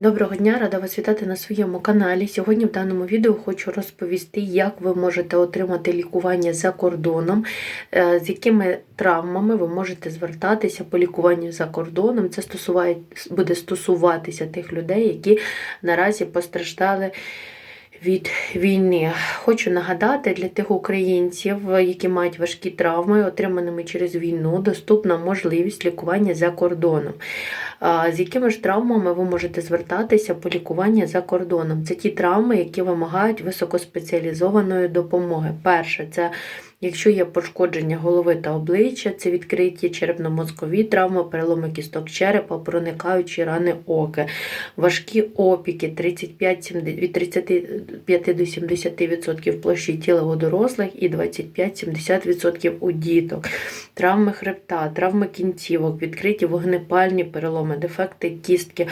Доброго дня, рада вас вітати на своєму каналі. Сьогодні в даному відео хочу розповісти, як ви можете отримати лікування за кордоном, е, з якими травмами ви можете звертатися по лікуванню за кордоном. Це стосуває, буде стосуватися тих людей, які наразі постраждали. Від війни хочу нагадати для тих українців, які мають важкі травми, отриманими через війну, доступна можливість лікування за кордоном. З якими ж травмами ви можете звертатися по лікування за кордоном? Це ті травми, які вимагають високоспеціалізованої допомоги. Перше, це Якщо є пошкодження голови та обличчя, це відкриті черепно-мозкові травми, переломи кісток черепа, проникаючі рани оки, важкі опіки 35, від 35 до 70% площі тіла у дорослих і 25-70% у діток, травми хребта, травми кінцівок, відкриті вогнепальні переломи, дефекти кістки,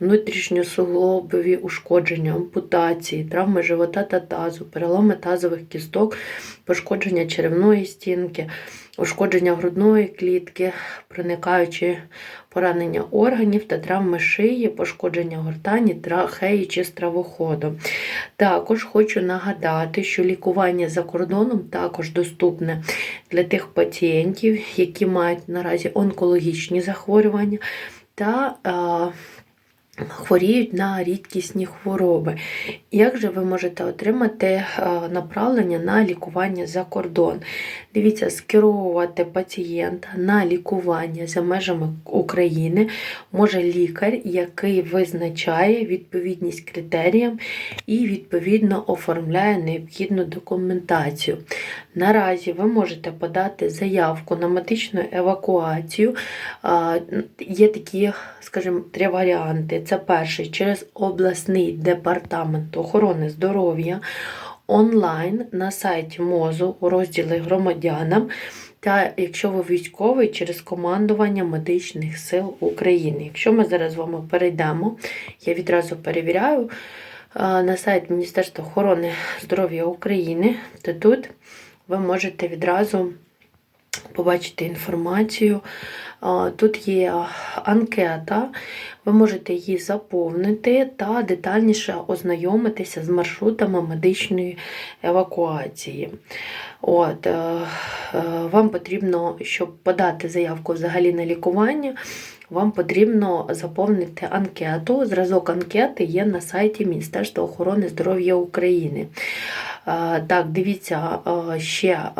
внутрішньосуглобові ушкодження, ампутації, травми живота та тазу, переломи тазових кісток, пошкодження черевної стінки, ушкодження грудної клітки, проникаючі поранення органів та травми шиї, пошкодження гортані, трахеї чи стравоходу. Також хочу нагадати, що лікування за кордоном також доступне для тих пацієнтів, які мають наразі онкологічні захворювання та хворіють на рідкісні хвороби. Як же ви можете отримати е, направлення на лікування за кордон? Дивіться, скеровувати пацієнта на лікування за межами України може лікар, який визначає відповідність критеріям і відповідно оформляє необхідну документацію. Наразі ви можете подати заявку на медичну евакуацію. Є такі, скажімо, три варіанти. Це перший через обласний департамент охорони здоров'я онлайн на сайті МОЗу у розділі громадянам. Та якщо ви військовий через командування Медичних сил України. Якщо ми зараз з вами перейдемо, я відразу перевіряю на сайт Міністерства охорони здоров'я України, то тут ви можете відразу побачити інформацію. Тут є анкета, ви можете її заповнити та детальніше ознайомитися з маршрутами медичної евакуації. От, е, е, Вам потрібно, щоб подати заявку взагалі на лікування, вам потрібно заповнити анкету. Зразок анкети є на сайті Міністерства охорони здоров'я України. Е, так, дивіться ще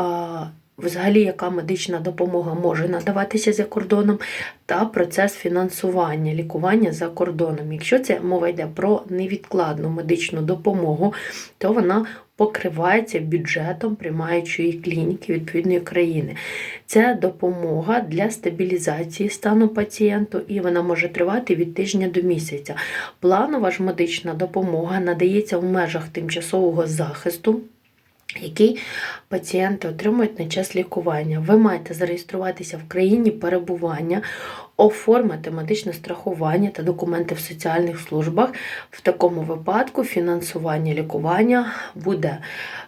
взагалі яка медична допомога може надаватися за кордоном, та процес фінансування, лікування за кордоном. Якщо це мова йде про невідкладну медичну допомогу, то вона покривається бюджетом приймаючої клініки відповідної країни. Це допомога для стабілізації стану пацієнту, і вона може тривати від тижня до місяця. Планова ж медична допомога надається в межах тимчасового захисту який пацієнти отримують на час лікування. Ви маєте зареєструватися в країні перебування, оформити медичне страхування та документи в соціальних службах. В такому випадку фінансування лікування буде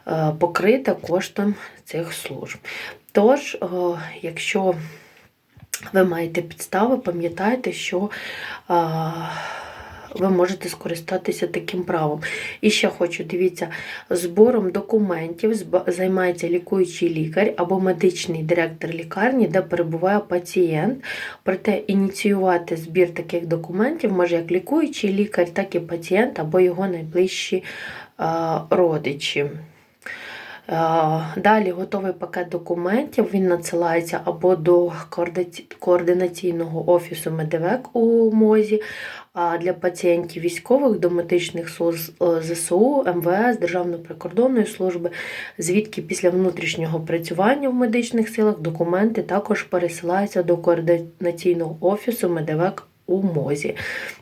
е, покрите коштом цих служб. Тож, е, якщо ви маєте підстави, пам'ятайте, що е, ви можете скористатися таким правом. І ще хочу, дивіться, збором документів займається лікуючий лікар або медичний директор лікарні, де перебуває пацієнт. Проте ініціювати збір таких документів може як лікуючий лікар, так і пацієнт або його найближчі родичі. Далі готовий пакет документів, він надсилається або до координаційного офісу Медивек у МОЗі, а для пацієнтів військових до медичних е, ЗСУ, МВС, Державної прикордонної служби, звідки після внутрішнього працювання в медичних силах документи також пересилаються до координаційного офісу Медивек у мозі.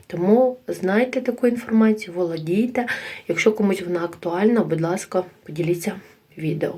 Тому знайте таку інформацію, володійте. Якщо комусь вона актуальна, будь ласка, поділіться відео.